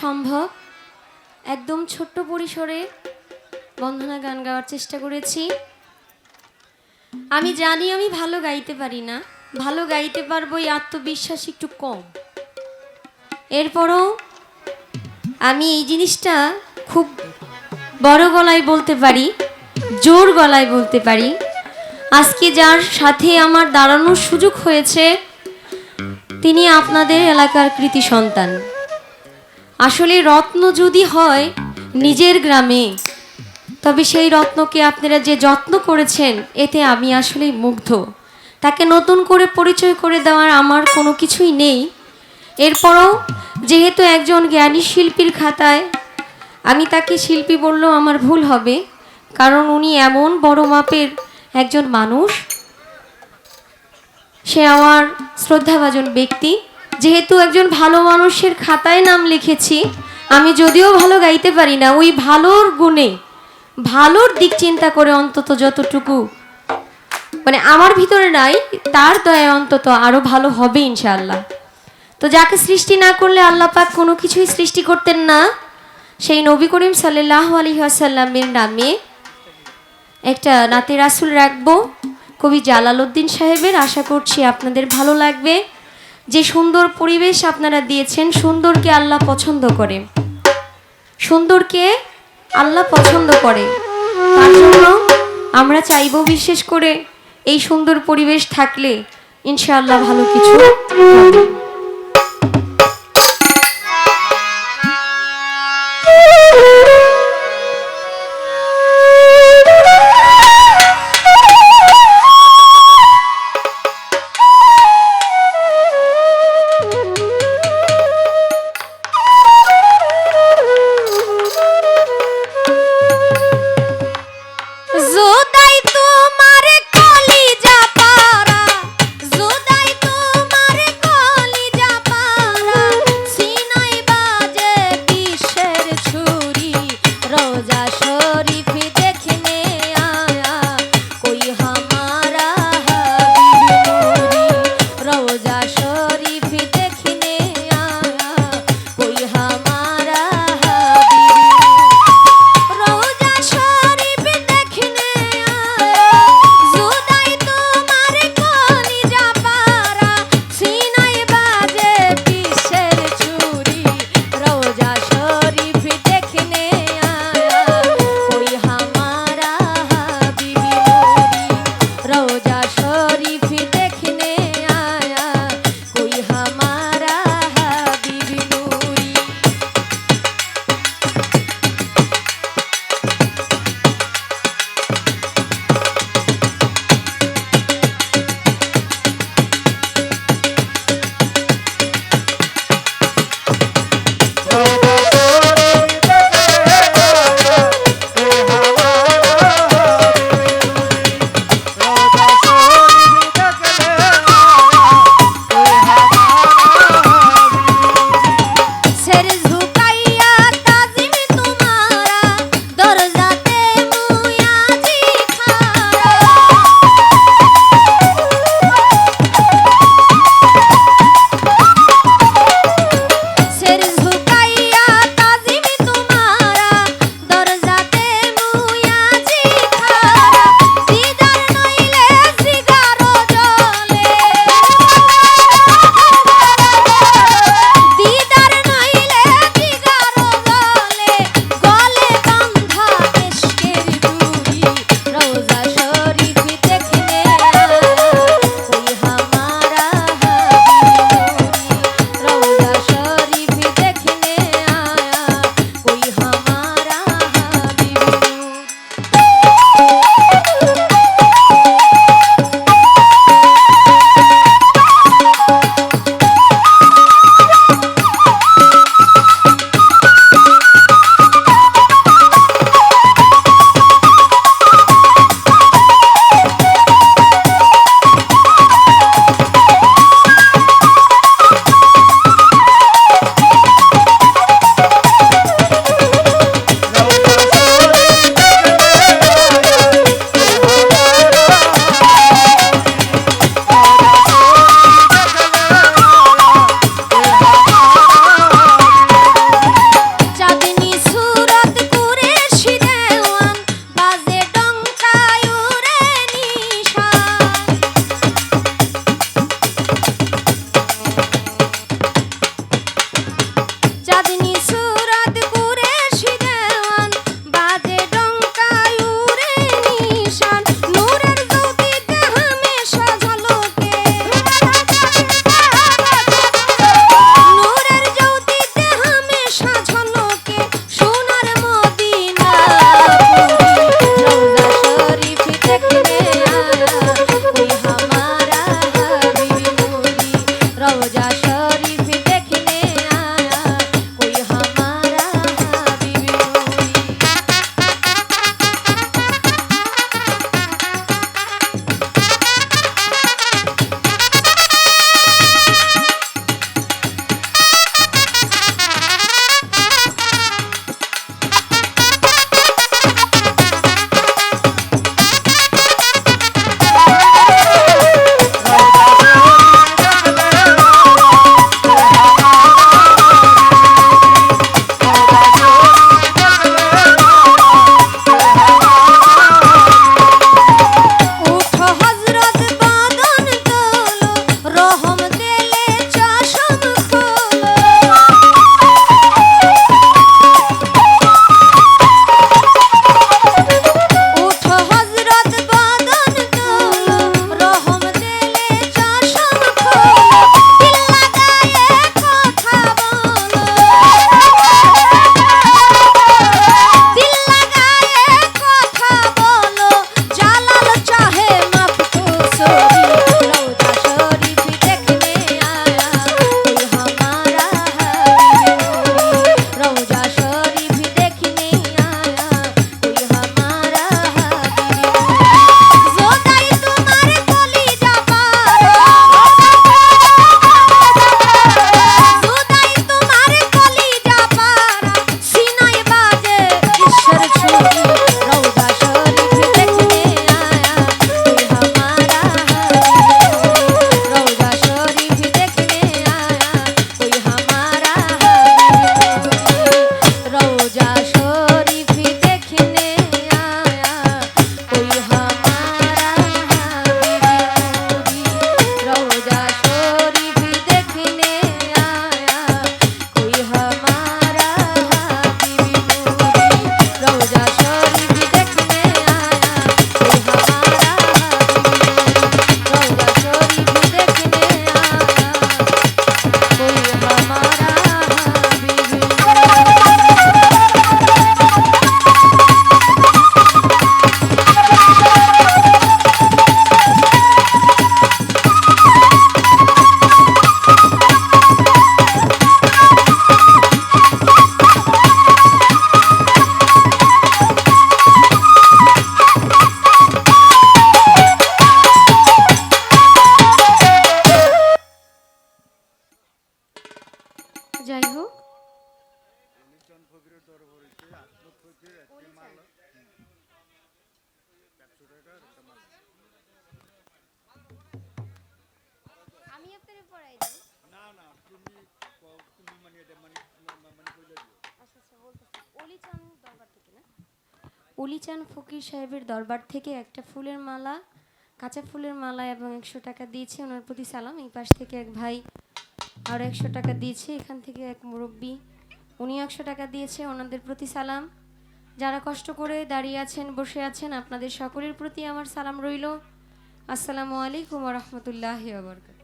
সম্ভব। একদম ছোট্ট পরিসরে বন্ধনা গান গাওয়ার চেষ্টা করেছি। আমি জানি আমি ভালো গাইতে পারি না। ভালো গাইতে পারব এই আত্মবিশ্বাস একটু কম। এরপরও আমি এই জিনিসটা খুব বড় গলায় বলতে পারি, জোর গলায় বলতে পারি। আজকে যার সাথে আমার দাঁড়ানোর সুযোগ হয়েছে, তিনি আপনাদের এলাকার কৃতি সন্তান। আসলে রত্ন যদি হয় নিজের গ্রামে, তবে সেই রত্নকে আপনারা যে যত্ন করেছেন, এতে আমি আসলে মুগ্ধ। তাকে নতুন করে পরিচয় করে দেওয়ার আমার কোনো কিছুই নেই। এরপরও যেহেতু একজন জ্ঞানী শিল্পীর খাতায়, আমি তাকে শিল্পী বললেও আমার ভুল হবে, কারণ উনি এমন বড় মাপের একজন মানুষ। সে আমার শ্রদ্ধাভাজন ব্যক্তি। যেহেতু একজন ভালো মানুষের খাতায় নাম লিখেছি, আমি যদিও ভালো গাইতে পারি না, ওই ভালোর গুণে, ভালোর দিক চিন্তা করে অন্তত যতটুকু মানে আমার ভিতরে নাই, তার দয়া অন্তত আরও ভালো হবে ইনশাআল্লাহ। তো যাকে সৃষ্টি না করলে আল্লাহ পাক কোনো কিছুই সৃষ্টি করতেন না, সেই নবী করিম সাল্লাহ আলী আসাল্লামের নামে একটা নাতে রাসুল রাখব, কবি জালালউদ্দিন সাহেবের। আশা করছি আপনাদের ভালো লাগবে। যে সুন্দর পরিবেশ আপনারা দিয়েছেন, সুন্দরকে আল্লাহ পছন্দ করে। সুন্দরকে আল্লাহ পছন্দ করে। তার জন্য আমরা চাইব বিশেষ করে এই সুন্দর পরিবেশ থাকলে ইনশাআল্লাহ ভালো কিছু। করে পড়াই না না তুমি তুমি মানে এটা মানে মানে- মানে কইলে দিও। আচ্ছা আচ্ছা বলতেছি। অলিচান দরবার থেকে না? অলিচান ফকির সাহেবের দরবার থেকে একটা ফুলের মালা কাঁচা ফুলের মালা এবং একশো টাকা দিয়েছে ওনার প্রতি সালাম। এই পাশ থেকে এক ভাই আরও একশো টাকা দিয়েছে এখান থেকে এক মুরব্বী উনি একশো টাকা দিয়েছে ওনাদের প্রতি সালাম। যারা কষ্ট করে দাঁড়িয়ে আছেন বসে আছেন আপনাদের সকলের প্রতি আমার সালাম রইল। আসসালামু আলাইকুম রহমতুল্লাহ বরকাত